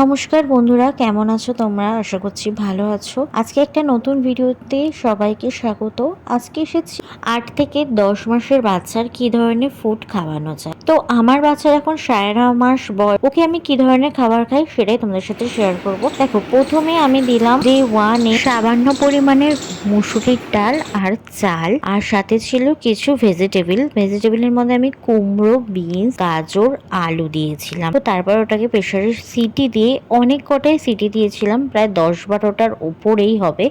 নমস্কার বন্ধুরা, কেমন আছো তোমরা? আশা করছি ভালো আছো। আজকে একটা নতুন ভিডিওতে সবাইকে স্বাগত। আজকে এসেছি আট থেকে দশ মাসের বাচ্চার কি ধরনের ফুড খাওয়ানো যায়। তো আমার বাচ্চার এখন সাড়ে ন মাস বয়স। ওকে আমি কি ধরনের খাবার খাই সেটাই তোমাদের সাথে শেয়ার করব। দেখো, প্রথমে আমি দিলাম ডে ওয়ানে সামান্য পরিমাণের মুসুরির ডাল আর চাল। আর সাথে ছিল কিছু ভেজিটেবল ভেজিটেবলের মধ্যে আমি কুমড়ো, বিনস, গাজর, আলু দিয়েছিলাম। তো তারপর ওটাকে প্রেশারে সিটি দিয়ে অনেক কটাই সিটি দিয়েছিলাম। প্রায় দশ বারোটার উপরেই হবে।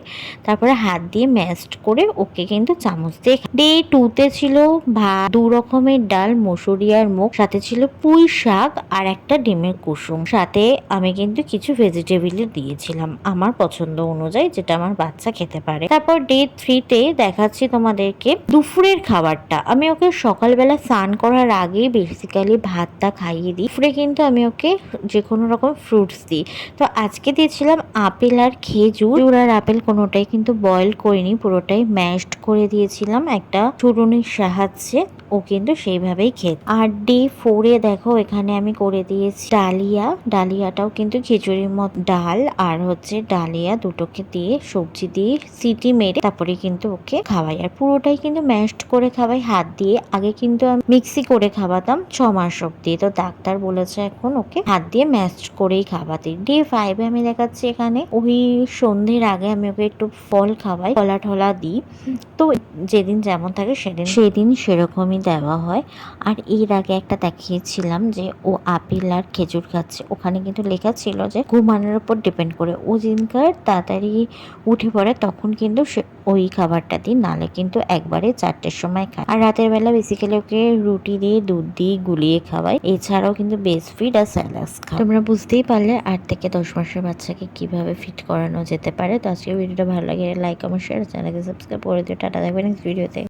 তারপরে হাত দিয়ে ম্যাশড করে ওকে কিন্তু চামচ দিয়ে ডে টুতে ছিল ভাত। দু রকমের ডাল, মসুরি আর মুগ সাথে ছিল পুঁই শাক আর একটা ডিমের কুসুম। সাথে আমি কিন্তু কিছু ভেজিটেবল দিয়েছিলাম আমার পছন্দ অনুযায়ী, যেটা আমার বাচ্চা খেতে পারে। তারপর ডে থ্রিতে দেখাচ্ছি তোমাদেরকে দুপুরের খাবারটা। আমি ওকে সকালবেলা স্নান করার আগে বেসিক্যালি ভাতটা খাইয়ে দিই। দুপুরে কিন্তু আমি ওকে যে কোনো রকম ফ্রুটস দিই। তো আজকে দিয়েছিলাম আপেল আর খেজুর। আর আপেল কোনোটাই কিন্তু বয়েল করিনি, পুরোটাই ম্যাশড করে দিয়েছিলাম। একটা চুরুনির সাহায্যে ও কিন্তু সেইভাবেই খেত। আর ডে ফোরে দেখো, এখানে আমি করে দিয়েছি ডালিয়া। ডালিয়াটাও কিন্তু খিচুড়ির মতো ডাল, আর হচ্ছে ডালিয়া দুটোকে দিয়ে সবজি দিয়ে সিটি মেরে তারপরে কিন্তু ওকে খাওয়াই। আর পুরোটাই কিন্তু ম্যাশড করে খাওয়াই, হাত দিয়ে। আগে কিন্তু আমি মিক্সি করে খাওয়াতাম ছ মাস অব্দি তো ডাক্তার বলেছে এখন ওকে হাত দিয়ে ম্যাশড করেই খাওয়াতে। ডে ফাইভে আমি দেখাচ্ছি এখানে। ওই সন্ধ্যের আগে আমি ওকে একটু ফল খাওয়াই, কলা টলা দিই। তো যেদিন যেমন থাকে সেদিন সেদিন সেরকমই দেওয়া হয়। আর এর একটা দেখিয়েছিলাম যে ও আপেল আর খেজুর খাচ্ছে। ওখানে কিন্তু লেখা ছিল যে ঘুমানোর উপর ডিপেন্ড করে। ও যেদিনকার তাড়াতাড়ি উঠে পড়ে তখন কিন্তু সে ওই খাবারটা দিই, নালে কিন্তু একবারে চারটের সময় খায়। আর রাতের বেলা বেসিক্যালি ওকে রুটি দিয়ে, দুধ দিয়ে গুলিয়ে খাওয়াই এছাড়াও কিন্তু বেস্ট ফিড আর স্যালাস খাওয়া তোমরা বুঝতেই পারলে আট থেকে দশ মাসের বাচ্চাকে কীভাবে ফিট করানো যেতে পারে। তো আজকে ভিডিওটা ভালো লাগে লাইক কমেন্ট শেয়ার চ্যানেলকে সাবস্ক্রাইব করে দিও। টাটা দেখবেন ভিডিওতে